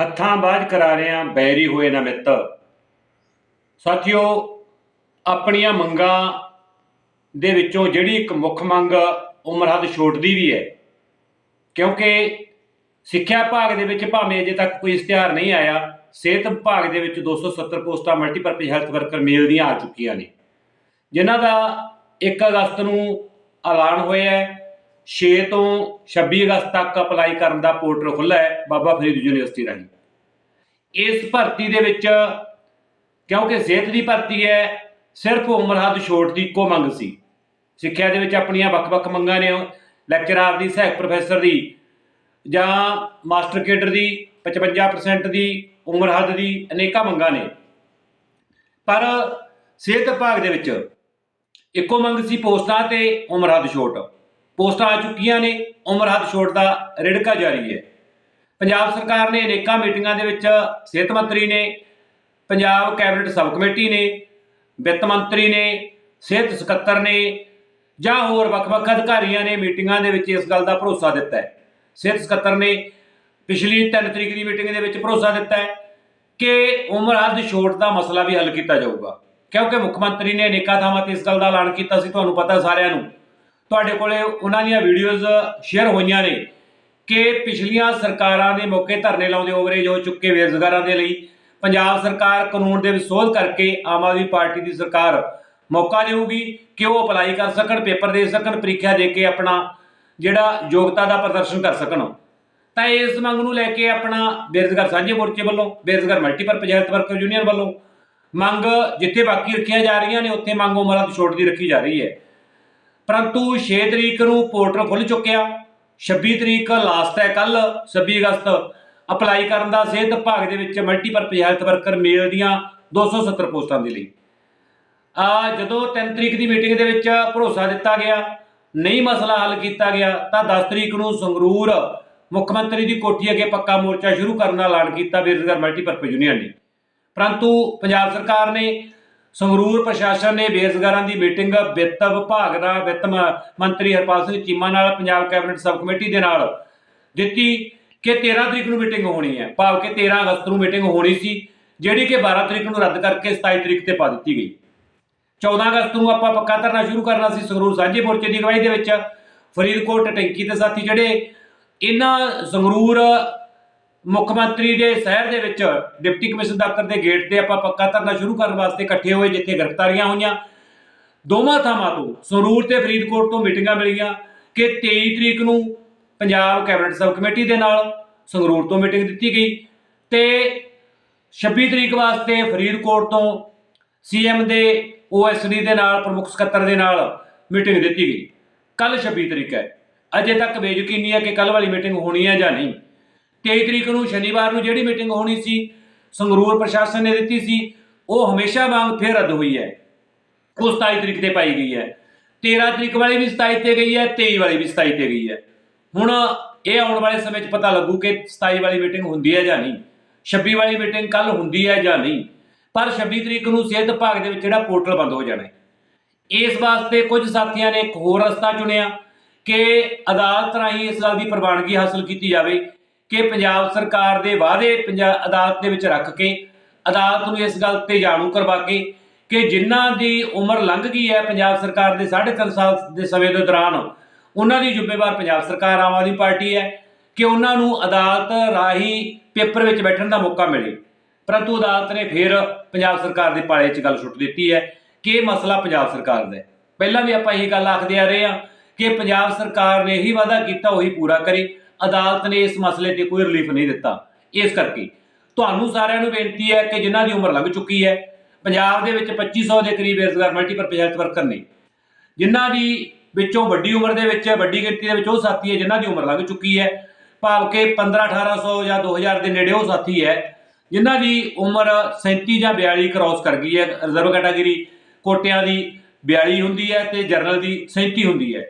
ਹੱਥਾਂ ਬਾਝ ਕਰਾ ਰਿਆਂ, ਬੈਰੀ ਹੋਏ ਨਾ ਮਿੱਤ। ਸਾਥੀਓ, ਆਪਣੀਆਂ ਮੰਗਾਂ ਦੇ ਵਿੱਚੋਂ ਜਿਹੜੀ ਇੱਕ ਮੁੱਖ ਮੰਗ ਉਮਰ ਹੱਦ ਛੋਟ ਦੀ ਵੀ ਹੈ। ਕਿਉਂਕਿ ਸਿੱਖਿਆ ਵਿਭਾਗ ਦੇ ਵਿੱਚ ਭਾਵੇਂ ਅਜੇ ਤੱਕ ਕੋਈ ਇਸ਼ਤਿਹਾਰ ਨਹੀਂ ਆਇਆ, ਸਿਹਤ ਵਿਭਾਗ ਦੇ ਵਿੱਚ 270 ਪੋਸਟਾਂ ਮਲਟੀਪਰਪਜ਼ ਹੈਲਥ ਵਰਕਰ ਮੇਲ ਦੀਆਂ ਆ ਚੁੱਕੀਆਂ ਨੇ। ਜਿਨ੍ਹਾਂ ਦਾ 1 ਅਗਸਤ ਨੂੰ ਐਲਾਨ ਹੋਇਆ ਹੈ 6 ਤੋਂ 26 ਅਗਸਤ ਤੱਕ ਅਪਲਾਈ ਕਰਨ ਦਾ ਪੋਰਟਲ ਖੁੱਲ੍ਹਾ ਹੈ ਬਾਬਾ ਫਰੀਦ ਯੂਨੀਵਰਸਿਟੀ ਰਾਹੀਂ। ਇਸ ਭਰਤੀ ਦੇ ਵਿੱਚ ਕਿਉਂਕਿ ਸਿਹਤ ਦੀ ਭਰਤੀ ਹੈ, ਸਿਰਫ ਉਮਰ ਹੱਦ ਛੋਟ ਦੀ ਇੱਕੋ ਮੰਗ ਸੀ। ਸਿੱਖਿਆ ਦੇ ਵਿੱਚ ਆਪਣੀਆਂ ਵੱਖ-ਵੱਖ ਮੰਗਾਂ ਨੇ ਲੈਕਚਰਾਰ ਦੀ, ਸਹਾਇਕ ਪ੍ਰੋਫੈਸਰ ਦੀ, ਜਾਂ ਮਾਸਟਰ ਕੇਡਰ ਦੀ 55% ਦੀ, ਉਮਰ ਹੱਦ ਦੀ ਅਨੇਕਾਂ ਮੰਗਾਂ ਨੇ। ਪਰ ਸਿਹਤ ਵਿਭਾਗ ਦੇ ਵਿੱਚ ਇੱਕੋ ਮੰਗ ਸੀ ਪੋਸਟਾਂ ਤੇ ਉਮਰ ਹੱਦ ਛੋਟ। ਪੋਸਟਾਂ ਆ ਚੁੱਕੀਆਂ ਨੇ, ਉਮਰ ਹੱਦ ਛੋਟ ਦਾ ਰਿੜਕਾ ਜਾਰੀ ਹੈ। ਪੰਜਾਬ ਸਰਕਾਰ ਨੇ ਅਨੇਕਾਂ ਮੀਟਿੰਗਾਂ ਦੇ ਵਿੱਚ ਸਿਹਤ ਮੰਤਰੀ ਨੇ, ਪੰਜਾਬ ਕੈਬਨਿਟ ਸਬ ਕਮੇਟੀ ਨੇ, ਵਿੱਤ ਮੰਤਰੀ ਨੇ, ਸਿਹਤ ਸਕੱਤਰ ਨੇ ਜਾਂ ਹੋਰ ਵੱਖ-ਵੱਖ ਅਧਿਕਾਰੀਆਂ ਨੇ ਮੀਟਿੰਗਾਂ ਦੇ ਵਿੱਚ ਇਸ ਗੱਲ ਦਾ ਭਰੋਸਾ ਦਿੱਤਾ ਹੈ। ਸਿਹਤ ਸਕੱਤਰ ਨੇ ਪਿਛਲੀ 3 ਤਰੀਕ ਦੀ ਮੀਟਿੰਗ ਦੇ ਵਿੱਚ ਭਰੋਸਾ ਦਿੱਤਾ ਹੈ ਕਿ ਉਮਰ ਹੱਦ ਛੋਟ ਦਾ ਮਸਲਾ ਵੀ ਹੱਲ ਕੀਤਾ ਜਾਊਗਾ। ਕਿਉਂਕਿ ਮੁੱਖ ਮੰਤਰੀ ਨੇ ਅਨੇਕਾਂ ਥਾਵਾਂ ਤੇ ਇਸ ਗੱਲ ਦਾ ਐਲਾਨ ਕੀਤਾ ਸੀ, ਤੁਹਾਨੂੰ ਪਤਾ ਸਾਰਿਆਂ ਨੂੰ। ਤੁਹਾਡੇ ਕੋਲੇ ਉਹਨਾਂ ਦੀਆਂ ਵੀਡੀਓਜ਼ ਸ਼ੇਅਰ ਹੋਈਆਂ ਨੇ ਕਿ ਪਿਛਲੀਆਂ ਸਰਕਾਰਾਂ ਦੇ ਮੌਕੇ ਧਰਨੇ ਲਾਉਂਦੇ ਓਵਰੇਜ ਹੋ ਚੁੱਕੇ ਬੇਰੁਜ਼ਗਾਰਾਂ ਦੇ ਲਈ। ਪੰਜਾਬ ਸਰਕਾਰ ਕਾਨੂੰਨ ਦੇ ਵਿੱਚ ਸੋਧ ਕਰਕੇ ਆਮ ਆਦਮੀ ਪਾਰਟੀ ਦੀ ਸਰਕਾਰ ਮੌਕਾ ਦੇਊਗੀ ਕਿ ਉਹ ਅਪਲਾਈ ਕਰ ਸਕਣ, ਪੇਪਰ ਦੇ ਸਕਣ, ਪ੍ਰੀਖਿਆ ਦੇ ਕੇ ਆਪਣਾ ਜਿਹੜਾ ਯੋਗਤਾ ਦਾ ਪ੍ਰਦਰਸ਼ਨ ਕਰ ਸਕਣ। ਤਾਂ ਇਸ ਮੰਗ ਨੂੰ ਲੈ ਕੇ ਆਪਣਾ ਬੇਰੁਜ਼ਗਾਰ ਸਾਂਝੇ ਮੋਰਚੇ ਵੱਲੋਂ, ਬੇਰੁਜ਼ਗਾਰ ਮਲਟੀਪਰਪਜ਼ ਪੰਚਾਇਤ ਵਰਕਰ ਯੂਨੀਅਨ ਵੱਲੋਂ ਮੰਗ ਜਿੱਥੇ ਬਾਕੀ ਰੱਖੀਆਂ ਜਾ ਰਹੀਆਂ ਨੇ, ਉੱਥੇ ਮੰਗ ਉਮਰਾਂ ਦੀ ਛੋਟ ਦੀ ਰੱਖੀ ਜਾ ਰਹੀ ਹੈ। ਪਰੰਤੂ 6 ਤਰੀਕ ਨੂੰ ਪੋਰਟਲ ਖੁੱਲ ਚੁੱਕਿਆ। 26 ਤਰੀਕ ਲਾਸਟ ਹੈ ਕੱਲ 26 ਅਗਸਤ। ਅਪਲਾਈ ਕਰਨ ਦਾ ਸਿਹਤ ਵਿਭਾਗ ਦੇ ਵਿੱਚ ਮਲਟੀਪਰਪਜ਼ ਹੈਲਥ ਵਰਕਰ ਮੇਲ ਦੀਆਂ 270 ਪੋਸਟਾਂ ਦੇ ਲਈ। ਆ ਜਦੋਂ 3 ਤਰੀਕ ਦੀ ਮੀਟਿੰਗ ਦੇ ਵਿੱਚ ਭਰੋਸਾ ਦਿੱਤਾ ਗਿਆ, ਨਹੀਂ ਮਸਲਾ ਹੱਲ ਕੀਤਾ ਗਿਆ, ਤਾਂ 10 ਤਰੀਕ ਨੂੰ ਸੰਗਰੂਰ ਮੁੱਖ ਮੰਤਰੀ ਦੀ ਕੋਠੀ ਅੱਗੇ ਪੱਕਾ ਮੋਰਚਾ ਸ਼ੁਰੂ ਕਰਨ ਦਾ ਐਲਾਨ ਕੀਤਾ ਬੇਰੁਜ਼ਗਾਰ ਮਲਟੀਪਰਪਜ਼ ਯੂਨੀਅਨ ਨੇ। ਪਰੰਤੂ ਪੰਜਾਬ ਸਰਕਾਰ ਨੇ ਸੰਗਰੂਰ ਪ੍ਰਸ਼ਾਸਨ ਨੇ ਬੇਰੁਜ਼ਗਾਰਾਂ ਦੀ ਮੀਟਿੰਗ ਵਿੱਤ ਵਿਭਾਗ ਦਾ, ਵਿੱਤ ਮੰਤਰੀ ਹਰਪਾਲ ਸਿੰਘ ਚੀਮਾ ਨਾਲ, ਪੰਜਾਬ ਕੈਬਨਿਟ ਸਬ ਕਮੇਟੀ ਦੇ ਨਾਲ ਦਿੱਤੀ ਕਿ 13 ਤਰੀਕ ਨੂੰ ਮੀਟਿੰਗ ਹੋਣੀ ਹੈ। ਭਾਵ ਕਿ 13 ਅਗਸਤ ਨੂੰ ਮੀਟਿੰਗ ਹੋਣੀ ਸੀ, ਜਿਹੜੀ ਕਿ 12 ਤਰੀਕ ਨੂੰ ਰੱਦ ਕਰਕੇ 27 ਤਰੀਕ ਤੇ ਪਾ ਦਿੱਤੀ ਗਈ। 14 ਅਗਸਤ ਨੂੰ ਆਪਾਂ ਪੱਕਾ ਧਰਨਾ ਸ਼ੁਰੂ ਕਰਨਾ ਸੀ ਸੰਗਰੂਰ ਸਾਂਝੇ ਮੋਰਚੇ ਦੀ ਅਗਵਾਈ ਦੇ ਵਿੱਚ। ਫਰੀਦਕੋਟ ਟੈਂਕੀ ਦੇ ਸਾਥੀ ਜਿਹੜੇ, ਇਹਨਾਂ ਸੰਗਰੂਰ ਮੁੱਖ ਮੰਤਰੀ ਦੇ ਸ਼ਹਿਰ ਦੇ ਵਿੱਚ ਡਿਪਟੀ ਕਮਿਸ਼ਨਰ ਦਫ਼ਤਰ ਦੇ ਗੇਟ ਤੇ ਆਪਾਂ ਪੱਕਾ ਧਰਨਾ ਸ਼ੁਰੂ ਕਰਨ ਵਾਸਤੇ ਇਕੱਠੇ ਹੋਏ, ਜਿੱਥੇ ਗ੍ਰਿਫਤਾਰੀਆਂ ਹੋਈਆਂ। ਦੋਵਾਂ ਥਾਵਾਂ ਤੋਂ, ਸੰਗਰੂਰ ਤੇ ਫਰੀਦਕੋਟ ਤੋਂ ਮੀਟਿੰਗਾਂ ਮਿਲੀਆਂ ਕਿ 23 ਤਰੀਕ ਨੂੰ ਪੰਜਾਬ ਕੈਬਨਿਟ ਸਬ ਕਮੇਟੀ ਦੇ ਨਾਲ ਸੰਗਰੂਰ ਤੋਂ ਮੀਟਿੰਗ ਦਿੱਤੀ ਗਈ ਤੇ 26 ਤਰੀਕ ਵਾਸਤੇ ਫਰੀਦਕੋਟ ਤੋਂ ਸੀਐਮ ਦੇ ਓਐਸਡੀ ਦੇ ਨਾਲ, ਪ੍ਰਮੁੱਖ ਸਕੱਤਰ ਦੇ ਨਾਲ ਮੀਟਿੰਗ ਦਿੱਤੀ ਗਈ। ਕੱਲ 26 ਤਰੀਕ ਹੈ। ਅਜੇ ਤੱਕ ਬੇਯਕੀਨੀ ਹੈ ਕਿ ਕੱਲ ਵਾਲੀ ਮੀਟਿੰਗ ਹੋਣੀ ਹੈ ਜਾਂ ਨਹੀਂ। 23 ਤਰੀਕ ਨੂੰ ਸ਼ਨੀਵਾਰ ਨੂੰ ਜਿਹੜੀ ਮੀਟਿੰਗ ਹੋਣੀ ਸੀ, ਸੰਗਰੂਰ ਪ੍ਰਸ਼ਾਸਨ ਨੇ ਦਿੱਤੀ ਸੀ, ਉਹ ਹਮੇਸ਼ਾ ਵਾਂਗ ਫਿਰ ਰੱਦ ਹੋਈ ਹੈ। ਉਹ 27 ਤਰੀਕ ਤੇ ਪਾਈ ਗਈ ਹੈ। 13 ਤਰੀਕ ਵਾਲੀ ਵੀ 27 ਤੇ ਗਈ ਹੈ 23 ਵਾਲੀ ਵੀ 27 ਤੇ ਗਈ ਹੈ। ਹੁਣ ਇਹ ਆਉਣ ਵਾਲੇ ਸਮੇਂ 'ਚ ਪਤਾ ਲੱਗੂ ਕਿ 27 ਵਾਲੀ ਮੀਟਿੰਗ ਹੁੰਦੀ ਹੈ ਜਾਂ ਨਹੀਂ। 26 ਵਾਲੀ ਮੀਟਿੰਗ ਕੱਲ ਹੁੰਦੀ ਹੈ ਜਾਂ ਨਹੀਂ। ਪਰ 26 ਤਰੀਕ ਨੂੰ ਸਿਹਤ ਵਿਭਾਗ ਦੇ ਵਿੱਚ ਜਿਹੜਾ ਪੋਰਟਲ ਬੰਦ ਹੋ ਜਾਣਾ ਇਸ ਵਾਸਤੇ ਕੁਝ ਸਾਥੀਆਂ ਨੇ ਇੱਕ ਹੋਰ ਰਸਤਾ ਚੁਣਿਆ ਕਿ ਅਦਾਲਤ ਰਾਹੀਂ ਇਸ ਗੱਲ ਦੀ ਪ੍ਰਵਾਨਗੀ ਹਾਸਲ ਕੀਤੀ ਜਾਵੇ। ਕਿ ਪੰਜਾਬ ਸਰਕਾਰ ਦੇ ਵਾਅਦੇ ਪੰਜਾਬ ਅਦਾਲਤ ਦੇ ਵਿੱਚ ਰੱਖ ਕੇ ਅਦਾਲਤ ਨੂੰ ਇਸ ਗੱਲ ਤੇ ਜਾਣੂ ਕਰਵਾ ਕੇ ਕਿ ਜਿਨ੍ਹਾਂ ਦੀ ਉਮਰ ਲੰਘ ਗਈ ਹੈ ਪੰਜਾਬ ਸਰਕਾਰ ਦੇ 3.5 ਸਾਲ ਦੇ ਸਮੇਂ ਦੇ ਦੌਰਾਨ, ਉਹਨਾਂ ਦੀ ਜ਼ਿੰਮੇਵਾਰ ਪੰਜਾਬ ਸਰਕਾਰ ਆਮ ਆਦਮੀ ਪਾਰਟੀ ਹੈ ਕਿ ਉਹਨਾਂ ਨੂੰ ਅਦਾਲਤ ਰਾਹੀਂ ਪੇਪਰ ਵਿੱਚ ਬੈਠਣ ਦਾ ਮੌਕਾ ਮਿਲੇ। ਪਰੰਤੂ ਅਦਾਲਤ ਨੇ ਫਿਰ ਪੰਜਾਬ ਸਰਕਾਰ ਦੇ ਪਾਲੇ 'ਚ ਗੱਲ ਸੁੱਟ ਦਿੱਤੀ ਹੈ ਕਿ ਇਹ ਮਸਲਾ ਪੰਜਾਬ ਸਰਕਾਰ ਦਾ ਹੈ। ਪਹਿਲਾਂ ਵੀ ਆਪਾਂ ਇਹ ਗੱਲ ਆਖਦੇ ਆ ਰਹੇ ਹਾਂ ਕਿ ਪੰਜਾਬ ਸਰਕਾਰ ਨੇ ਇਹੀ ਵਾਅਦਾ ਕੀਤਾ, ਉਹੀ ਪੂਰਾ ਕਰੇ। ਅਦਾਲਤ ਨੇ ਇਸ ਮਸਲੇ ਤੇ ਕੋਈ ਰਿਲੀਫ ਨਹੀਂ ਦਿੱਤਾ, ਇਸ ਕਰਕੇ। ਤੁਹਾਨੂੰ ਸਾਰਿਆਂ ਨੂੰ ਬੇਨਤੀ ਹੈ ਕਿ ਜਿਨ੍ਹਾਂ ਦੀ ਉਮਰ ਲੰਘ ਚੁੱਕੀ ਹੈ, ਪੰਜਾਬ ਦੇ ਵਿੱਚ 2500 ਦੇ ਕਰੀਬ ਬੇਰੁਜ਼ਗਾਰ ਮਲਟੀਪਰਪਜ਼ ਵਰਕਰ ਨੇ। ਜਿਨ੍ਹਾਂ ਦੀ ਵਿੱਚੋਂ ਵੱਡੀ ਉਮਰ ਦੇ ਵਿੱਚ, ਵੱਡੀ ਗਿਣਤੀ ਦੇ ਵਿੱਚ ਉਹ ਸਾਥੀ ਹੈ ਜਿਨ੍ਹਾਂ ਦੀ ਉਮਰ ਲੰਘ ਚੁੱਕੀ ਹੈ ਭਾਵ ਕਿ 15 1800 ਜਾਂ 2000 ਦੇ ਨੇੜੇ ਉਹ ਸਾਥੀ ਹੈ, ਜਿਨ੍ਹਾਂ ਦੀ ਉਮਰ 37 ਜਾਂ 42 ਕ੍ਰਾਸ ਕਰ ਗਈ ਹੈ ਰਿਜ਼ਰਵ ਕੈਟਾਗਰੀ ਕੋਟਿਆਂ ਦੀ 42 ਹੁੰਦੀ ਹੈ ਤੇ ਜਨਰਲ ਦੀ 37 ਹੁੰਦੀ ਹੈ।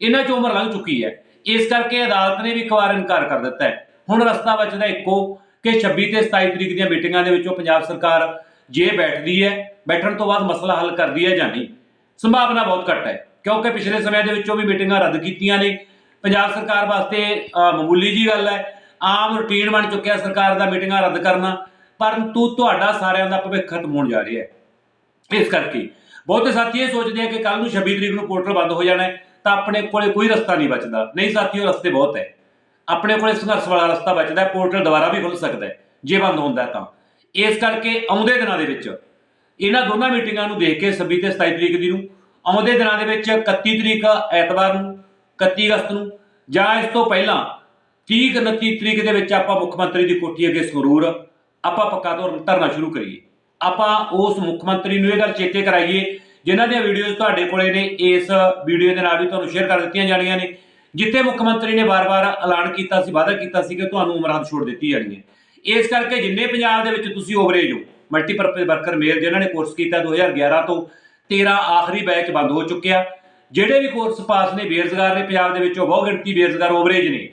ਇਹਨਾਂ 'ਚ ਉਮਰ ਲੰਘ ਚੁੱਕੀ ਹੈ। ਇਸ ਕਰਕੇ ਅਦਾਲਤ ਨੇ ਵੀ ਇੱਕ ਵਾਰ ਇਨਕਾਰ ਕਰ ਦਿੱਤਾ ਹੈ। ਹੁਣ ਰਸਤਾ ਬਚਦਾ ਇੱਕੋ ਕਿ 26 ਤੇ 27 ਤਰੀਕ ਦੀਆਂ ਮੀਟਿੰਗਾਂ ਦੇ ਵਿੱਚੋਂ ਪੰਜਾਬ ਸਰਕਾਰ ਜੇ ਬੈਠਦੀ ਹੈ, ਬੈਠਣ ਤੋਂ ਬਾਅਦ ਮਸਲਾ ਹੱਲ ਕਰਦੀ ਹੈ ਜਾਂ ਨਹੀਂ। ਸੰਭਾਵਨਾ ਬਹੁਤ ਘੱਟ ਹੈ, ਕਿਉਂਕਿ ਪਿਛਲੇ ਸਮੇਂ ਦੇ ਵਿੱਚੋਂ ਵੀ ਮੀਟਿੰਗਾਂ ਰੱਦ ਕੀਤੀਆਂ ਨੇ। ਪੰਜਾਬ ਸਰਕਾਰ ਵਾਸਤੇ ਮਾਮੂਲੀ ਜੀ ਗੱਲ ਹੈ, ਆਮ ਰੁਟੀਨ ਬਣ ਚੁੱਕਿਆ ਸਰਕਾਰ ਦਾ ਮੀਟਿੰਗਾਂ ਰੱਦ ਕਰਨਾ, ਪਰੰਤੂ ਤੁਹਾਡਾ ਸਾਰਿਆਂ ਦਾ ਭਵਿੱਖ ਖਤਮ ਹੋਣ ਜਾ ਰਿਹਾ ਹੈ। ਇਸ ਕਰਕੇ ਬਹੁਤੇ ਸਾਥੀ ਇਹ ਸੋਚਦੇ ਆ ਕਿ ਕੱਲ ਨੂੰ 26 ਤਰੀਕ ਨੂੰ ਪੋਰਟਲ ਬੰਦ ਹੋ ਜਾਣਾ ਹੈ। ਤਾਂ ਆਪਣੇ ਕੋਲੇ ਕੋਈ ਰਸਤਾ ਨਹੀਂ ਬਚਦਾ। ਨਹੀਂ ਸਾਥੀਓ, ਰਸਤੇ ਬਹੁਤ ਹੈ। ਆਪਣੇ ਕੋਲੇ ਸੰਘਰਸ਼ ਵਾਲਾ ਰਸਤਾ ਬਚਦਾ ਪੋਰਟਲ ਦੁਬਾਰਾ ਵੀ ਖੁੱਲ ਸਕਦਾ ਜੇ ਬੰਦ ਹੁੰਦਾ ਤਾਂ। ਇਸ ਕਰਕੇ ਆਉਂਦੇ ਦਿਨਾਂ ਦੇ ਵਿੱਚ, ਇਹਨਾਂ ਦੋਨਾਂ ਮੀਟਿੰਗਾਂ ਨੂੰ ਦੇਖ ਕੇ 26 ਤੇ 27 ਤਰੀਕ ਦੀ ਨੂੰ, ਆਉਂਦੇ ਦਿਨਾਂ ਦੇ ਵਿੱਚ 31 ਤਰੀਕ ਐਤਵਾਰ ਨੂੰ 31 ਅਗਸਤ ਨੂੰ, ਜਾਂ ਇਸ ਤੋਂ ਪਹਿਲਾਂ 30 29 ਤਰੀਕ ਦੇ ਵਿੱਚ ਆਪਾਂ ਮੁੱਖ ਮੰਤਰੀ ਦੀ ਕੋਠੀ ਅੱਗੇ ਸੰਗਰੂਰ, ਆਪਾਂ ਪੱਕਾ ਤੌਰ ਧਰਨਾ ਸ਼ੁਰੂ ਕਰੀਏ। ਆਪਾਂ ਉਸ ਮੁੱਖ ਮੰਤਰੀ ਨੂੰ ਇਹ ਗੱਲ ਚੇਤੇ ਕਰਾਈਏ ਜਿਨ੍ਹਾਂ ਦੀਆਂ ਵੀਡੀਓਜ਼ ਤੁਹਾਡੇ ਕੋਲੇ ਨੇ, ਇਸ ਵੀਡੀਓ ਦੇ ਨਾਲ ਵੀ ਤੁਹਾਨੂੰ ਸ਼ੇਅਰ ਕਰ ਦਿੱਤੀਆਂ ਜਾਣੀਆਂ ਨੇ, ਜਿੱਥੇ ਮੁੱਖ ਮੰਤਰੀ ਨੇ ਵਾਰ-ਵਾਰ ਐਲਾਨ ਕੀਤਾ ਸੀ, ਵਾਅਦਾ ਕੀਤਾ ਸੀ ਕਿ ਤੁਹਾਨੂੰ ਉਮਰਾਦ ਛੋੜ ਦਿੱਤੀ ਜਾਣੀ ਹੈ। ਇਸ ਕਰਕੇ ਜਿੰਨੇ ਪੰਜਾਬ ਦੇ ਵਿੱਚ ਤੁਸੀਂ ਓਵਰੇਜ ਹੋ ਮਲਟੀਪਰਪਸ ਵਰਕਰ ਮੇਲ ਜਿਨ੍ਹਾਂ ਨੇ ਕੋਰਸ ਕੀਤਾ 2011 ਤੋਂ 13 ਆਖਰੀ ਬੈਚ ਬੰਦ ਹੋ ਚੁੱਕਿਆ। ਜਿਹੜੇ ਵੀ ਕੋਰਸ ਪਾਸ ਨੇ, ਬੇਰੁਜ਼ਗਾਰ ਨੇ ਪੰਜਾਬ ਦੇ ਵਿੱਚੋਂ ਬਹੁ ਗਿਣਤੀ ਬੇਰੁਜ਼ਗਾਰ ਓਵਰੇਜ ਨੇ।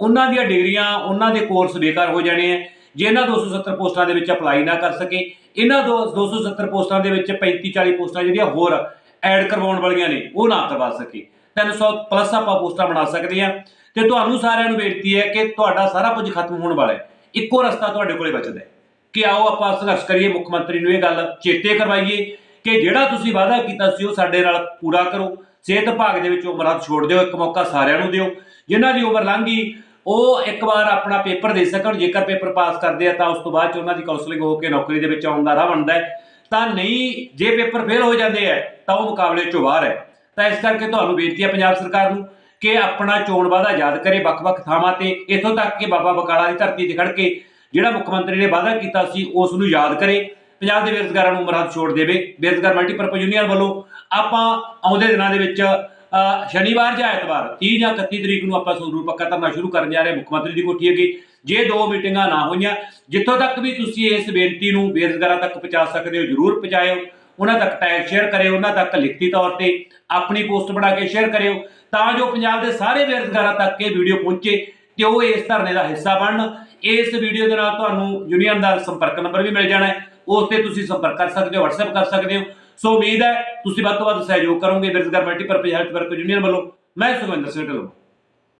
ਉਹਨਾਂ ਦੀਆਂ ਡਿਗਰੀਆਂ ਉਹਨਾਂ ਦੇ ਕੋਰਸ ਬੇਕਾਰ ਹੋ ਜਾਣੇ ਆ। ਜੇ ਇਹਨਾਂ 270 ਪੋਸਟਾਂ ਦੇ ਵਿੱਚ ਅਪਲਾਈ ਨਾ ਕਰ ਸਕੇ, ਇਹਨਾਂ ਦੋ 270 ਪੋਸਟਾਂ ਦੇ ਵਿੱਚ 35 40 ਪੋਸਟਾਂ ਜਿਹੜੀਆਂ ਹੋਰ ਐਡ ਕਰਵਾਉਣ ਵਾਲੀਆਂ ਨੇ, ਉਹ ਨਾ ਕਰਵਾ ਸਕੇ। 300 ਪਲੱਸ ਆਪਾਂ ਪੋਸਟਾਂ ਬਣਾ ਸਕਦੇ ਆ ਤੇ ਤੁਹਾਨੂੰ ਸਾਰਿਆਂ ਨੂੰ ਬੇਨਤੀ ਹੈ ਕਿ ਤੁਹਾਡਾ ਸਾਰਾ ਕੁਝ ਖਤਮ ਹੋਣ ਵਾਲਾ ਹੈ। ਇੱਕੋ ਰਸਤਾ ਤੁਹਾਡੇ ਕੋਲੇ ਬਚਦਾ ਹੈ। ਕਿ ਆਓ ਆਪਾਂ ਸੰਘਰਸ਼ ਕਰੀਏ, ਮੁੱਖ ਮੰਤਰੀ ਨੂੰ ਇਹ ਗੱਲ ਚੇਤੇ ਕਰਵਾਈਏ ਕਿ ਜਿਹੜਾ ਤੁਸੀਂ ਵਾਅਦਾ ਕੀਤਾ ਸੀ ਉਹ ਸਾਡੇ ਨਾਲ ਪੂਰਾ ਕਰੋ। ਸਿਹਤ ਵਿਭਾਗ ਦੇ ਵਿੱਚ ਉਮਰਾਂ ਛੋੜ ਦਿਓ, ਇੱਕ ਮੌਕਾ ਸਾਰਿਆਂ ਨੂੰ ਦਿਓ। ਜਿਨ੍ਹਾਂ ਦੀ ਉਮਰ ਲੰਘ ਗਈ ਉਹ ਇੱਕ ਵਾਰ ਆਪਣਾ ਪੇਪਰ ਦੇ ਸਕਣ, ਜੇਕਰ ਪੇਪਰ ਪਾਸ ਕਰਦੇ ਆ ਤਾਂ ਉਸ ਤੋਂ ਬਾਅਦ ਚ ਉਹਨਾਂ ਦੀ ਕਾਉਂਸਲਿੰਗ ਹੋ ਕੇ ਨੌਕਰੀ ਦੇ ਵਿੱਚ ਆਉਣ ਦਾ ਰਾਹ ਬਣਦਾ ਹੈ। ਤਾਂ ਨਹੀਂ, ਜੇ ਪੇਪਰ ਫੇਲ ਹੋ ਜਾਂਦੇ ਆ, ਤਾਂ ਉਹ ਮੁਕਾਬਲੇ ਚੋਂ ਬਾਹਰ ਹੈ। ਤਾਂ ਇਸ ਕਰਕੇ ਤੁਹਾਨੂੰ ਬੇਨਤੀ ਹੈ ਪੰਜਾਬ ਸਰਕਾਰ ਨੂੰ ਕਿ ਆਪਣਾ ਚੋਣ ਵਾਅਦਾ ਯਾਦ ਕਰੇ ਵੱਖ-ਵੱਖ ਥਾਵਾਂ ਤੇ, ਇੱਥੋਂ ਤੱਕ ਕਿ ਬਾਬਾ ਬਕਾਲਾ ਦੀ ਧਰਤੀ ਤੇ ਖੜ ਕੇ ਜਿਹੜਾ ਮੁੱਖ ਮੰਤਰੀ ਨੇ ਵਾਅਦਾ ਕੀਤਾ ਸੀ, ਉਸ ਨੂੰ ਯਾਦ ਕਰੇ। ਪੰਜਾਬ ਦੇ ਬੇਰੁਜ਼ਗਾਰਾਂ ਨੂੰ ਮਰਾਦ ਛੋੜ ਦੇਵੇ। ਬੇਰੁਜ਼ਗਾਰ ਮਲਟੀਪਰਪਸ ਯੂਨੀਅਨ ਵੱਲੋਂ ਆਪਾਂ ਆਉਂਦੇ ਦਿਨਾਂ ਦੇ ਵਿੱਚ ਸ਼ਨੀਵਾਰ ਜਾਂ ਐਤਵਾਰ 30 ਜਾਂ 31 ਤਰੀਕ ਨੂੰ ਆਪਾਂ ਸੰਗਰੂਰ ਪੱਕਾ ਧਰਨਾ ਸ਼ੁਰੂ ਕਰਨ ਜਾ ਰਹੇ ਮੁੱਖ ਮੰਤਰੀ ਦੀ ਕੋਠੀ ਅੱਗੇ। ਜੇ ਦੋ ਮੀਟਿੰਗਾਂ ਨਾ ਹੋਈਆਂ, ਜਿੱਥੋਂ ਤੱਕ ਵੀ ਤੁਸੀਂ ਇਸ ਬੇਨਤੀ ਨੂੰ ਬੇਰੁਜ਼ਗਾਰਾਂ ਤੱਕ ਪਹੁੰਚਾ ਸਕਦੇ ਹੋ, ਜਰੂਰ ਪਹੁੰਚਾਇਓ। ਉਹਨਾਂ ਤੱਕ ਟੈਗ ਸ਼ੇਅਰ ਕਰਿਓ, ਉਹਨਾਂ ਤੱਕ ਲਿਖਤੀ ਤੌਰ ਤੇ ਆਪਣੀ ਪੋਸਟ ਬਣਾ ਕੇ ਸ਼ੇਅਰ ਕਰਿਓ, ਤਾਂ ਜੋ ਪੰਜਾਬ ਦੇ ਸਾਰੇ ਬੇਰੁਜ਼ਗਾਰਾਂ ਤੱਕ ਇਹ ਵੀਡੀਓ ਪਹੁੰਚੇ ਤੇ ਉਹ ਇਸ ਧਰਨੇ ਦਾ ਹਿੱਸਾ ਬਣਨ। ਇਸ ਵੀਡੀਓ ਦੇ ਨਾਲ ਤੁਹਾਨੂੰ ਯੂਨੀਅਨ ਦਾ ਸੰਪਰਕ ਨੰਬਰ ਵੀ ਮਿਲ ਜਾਣਾ ਹੈ। ਉਸ ਤੇ ਤੁਸੀਂ ਸੰਪਰਕ ਕਰ ਸਕਦੇ ਹੋ, WhatsApp ਕਰ ਸਕਦੇ ਹੋ। ਸੋ ਉਮੀਦ ਹੈ ਤੁਸੀਂ ਵੱਧ ਤੋਂ ਵੱਧ ਸਹਿਯੋਗ ਕਰੋਗੇ ਬੇਰੁਜ਼ਗਾਰ ਮਲਟੀਪਰਪਸ ਹੈਲਥ ਵਰਕਰ ਯੂਨੀਅਨ ਵੱਲੋਂ। ਮੈਂ ਸੁਖਵਿੰਦਰ ਸਿੰਘ ਢਿੱਲੋਂ।